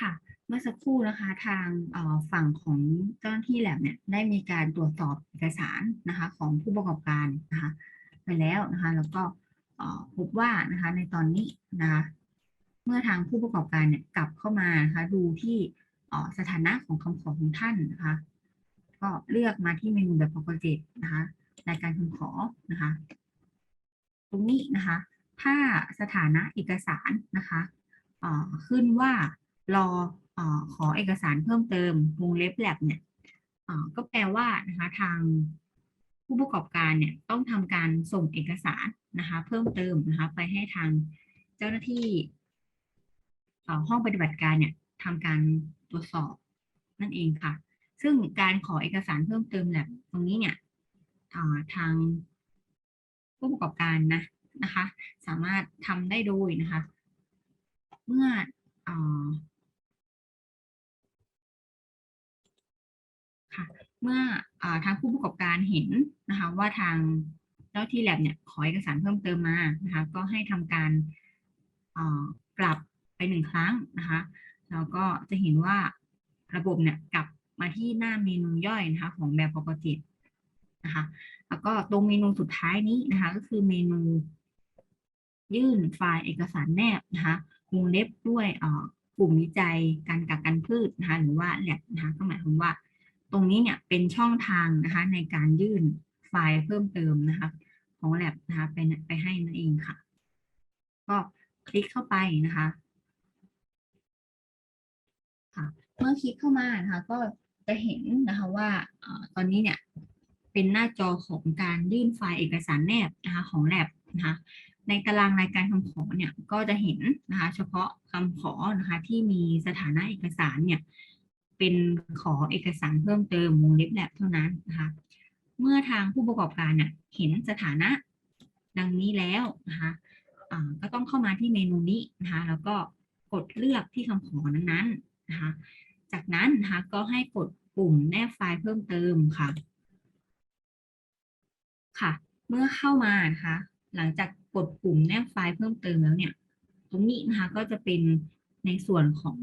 ค่ะเมื่อสักครู่นะคะทางฝั่งของเจ้าหน้าที่แลบเนี่ยได้มีการตรวจสอบเอกสารนะคะของผู้ประกอบการนะคะไปแล้วนะคะแล้วก็พบว่านะคะในตอนนี้นะคะเมื่อทางผู้ประกอบการเนี่ยกลับเข้ามานะคะดูที่สถานะของคำขอของท่านนะคะก็เลือกมาที่เมนูแบบปกตินะคะรายการคำขอนะคะ ตรงนี้นะคะ ถ้าสถานะเอกสารนะคะขึ้นว่า รออขอเอกสารเพิ่มเติมวงเล็บแลบเนี่ยก็แปลว่านะคะทางผู้ประกอบการเนี่ยต้องทำการส่งเอกสารนะคะ เพิ่มเติมนะคะ ไปให้ทางเจ้าหน้าที่ห้องปฏิบัติการเนี่ยทำการตรวจสอบนั่นเองค่ะ ซึ่งการขอเอกสารเพิ่มเติมแลบตรงนี้เนี่ยทางผู้ประกอบการนะนะคะ สามารถทำได้โดยนะคะ เมื่ออ เมื่ออทางผู้ประกอบการเห็นนะคะว่าทางเจ้าที่แลบเนี่ยขอเอกสารเพิ่มเติมมานะคะก็ให้ทำการอ่ากลับไปหนึ่งครั้งนะคะแล้วก็จะเห็นว่าระบบเนี่ยกลับมาที่หน้าเมนูย่อยนะคะของแบบปกตินะคะแล้วก็ตรงเมนูสุดท้ายนี้นะคะก็คือเมนู ยื่นไฟล์เอกสารแนบนะคะวงเล็บด้วยอ่อกลุ่มวิจัยการกักกันพืชนะคะหรือว่า lab นะคะก็หมายความว่า ตรงนี้เนี่ยเป็นช่องทางนะคะในการยื่นไฟล์เพิ่มเติมนะคะของ lab นะคะไปไปให้นั่นเองค่ะ ก็คลิกเข้าไปนะคะค่ะเมื่อคลิกเข้ามานะคะก็จะเห็นนะคะว่าตอนนี้เนี่ยเป็นหน้าจอของการยื่นไฟล์เอกสารแนบนะคะของ lab นะคะในตารางรายการคำขอเนี่ยก็จะเห็นนะคะเฉพาะคำขอนะคะที่มีสถานะเอกสารเนี่ย เป็นขอเอกสารเพิ่มเติมวงเล็บแลบเท่านั้นนะคะ เมื่อทางผู้ประกอบการเนี่ยเห็นสถานะดังนี้แล้วนะคะก็ต้องเข้ามาที่เมนูนี้นะคะแล้วก็กดเลือกที่คำขอนั้นๆนะคะ จากนั้นนะคะก็ให้กดปุ่มแนบไฟล์เพิ่มเติมค่ะ ค่ะ เมื่อเข้ามานะคะ หลังจากกดปุ่มแนบไฟล์เพิ่มเติมแล้วเนี่ย ตรงนี้นะคะก็จะเป็น ในส่วนของ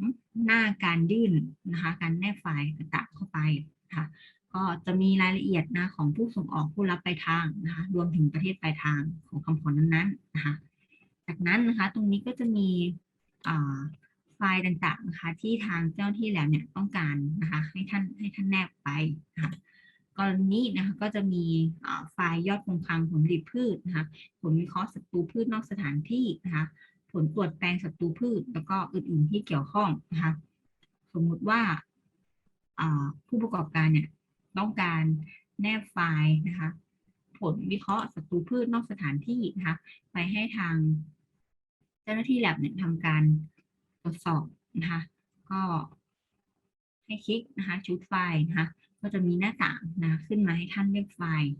หน้าการยื่นนะคะการแนบไฟล์ต่างๆเข้าไปนะคะก็จะมีรายละเอียดนะของผู้ส่งออกผู้รับปลายทางนะคะรวมถึงประเทศปลายทางของคำขอนั้นๆนะคะจากนั้นนะคะตรงนี้ก็จะมีไฟล์ต่างๆนะคะที่ทางเจ้าที่แล้วเนี่ยต้องการนะคะให้ท่านให้ท่านแนบไปนะคะกรณีนะคะก็จะมีไฟล์ยอดคงคลังผลผลิตพืชนะคะผลวิเคราะห์ศัตรูพืชนอกสถานที่นะคะ ลตรวจแปลงศัตรูพืช แล้วก็อื่นๆที่เกี่ยวข้องนะคะสมมุติว่าผู้ประกอบการเนี่ยต้องการแนบไฟล์นะคะ ผลวิเคราะห์ศัตรูพืชนอกสถานที่นะคะไปให้ทางเจ้าหน้าที่แลบเนี่ยทำการตรวจสอบนะคะก็ให้คลิกนะคะชุดไฟล์นะคะก็จะมีหน้าต่างนะขึ้นมาให้ท่านเลือกไฟล์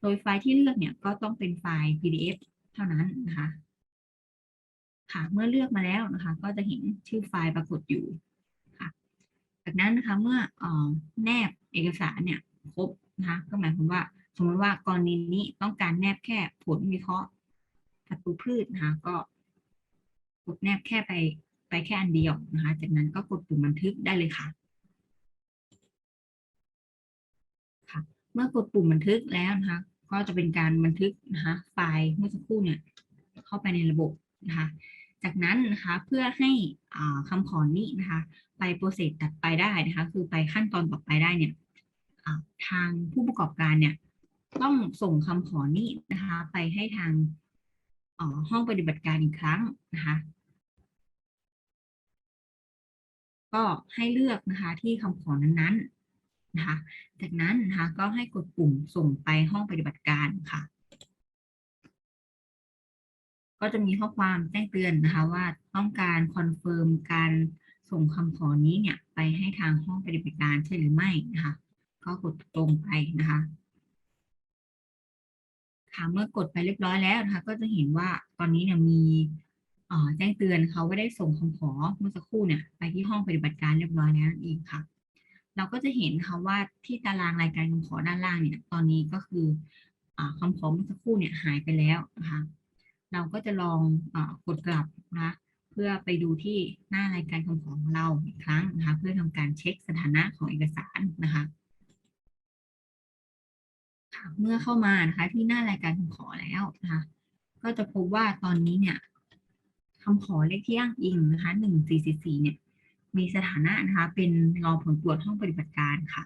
โดยไฟล์ที่เลือกเนี่ยก็ต้องเป็นไฟล์ PDF เท่านั้นนะคะ ค่ะ เมื่อเลือกมาแล้วนะคะ ก็จะเห็นชื่อไฟล์ปรากฏอยู่ค่ะ จากนั้นนะคะเมื่ออแนบเอกสารเนี่ยครบนะคะก็หมายความว่า สมมติว่ากรณีนี้ต้องการแนบแค่ผลวิเคราะห์ศัตรูพืชนะคะ ก็กดแนบแค่ไปไปแค่อันเดียวนะคะ จากนั้นก็กดปุ่มบันทึกได้เลยค่ะค่ะ เมื่อกดปุ่มบันทึกแล้วนะคะ ก็จะเป็นการบันทึกนะคะไฟล์เมื่อสักครู่เนี่ย เข้าไปในระบบ นะคะ จากนั้นนะคะเพื่อให้อ่าคำขอนี้นะคะไปโปรเซสตัดไปได้นะคะ คือไปขั้นตอนต่อไปได้เนี่ยทางผู้ประกอบการเนี่ยต้องส่งคำขอนี้นะคะ ไปให้ทางห้องปฏิบัติการอีกครั้งนะคะ ก็ให้เลือกนะคะที่คำขอนั้นๆนะคะ จากนั้นนะคะก็ให้กดปุ่มส่งไปห้องปฏิบัติการค่ะ ก็จะมีข้อความแจ้งเตือนนะคะว่าต้องการคอนเฟิร์มการส่งคำขอนี้เนี่ยไปให้ทางห้องปฏิบัติการใช่หรือไม่นะคะ ก็กดตรงไปนะคะค่ะเมื่อกดไปเรียบร้อยแล้วนะคะ ก็จะเห็นว่าตอนนี้เนี่ยมีอ่อแจ้งเตือนเขาว่าได้ส่งคำขอเมื่อสักครู่เนี่ยไปที่ห้องปฏิบัติการเรียบร้อยแล้วเองค่ะ เราก็จะเห็นนะคะว่าที่ตารางรายการคำขอด้านล่างเนี่ย ตอนนี้ก็คืออ่าคำขอเมื่อสักครู่เนี่ยหายไปแล้วนะคะ เราก็จะลองอกดกลับนะคะพื่อไปดูที่หน้ารายการคำขอของเราอีกครั้งนะคะเพื่อทำการเช็คสถานะของเอกสารนะคะเมื่อเข้ามานะคะที่หน้ารายการคำขอแล้วนะคะก็จะพบว่าตอนนี้เนี่ยคำขอเลขที่อ้างอิงนะคะหนึ่งสี่สี่เนี่ยมีสถานะนะคะเป็นรอผลตรวจห้องปฏิบัติการค่ะ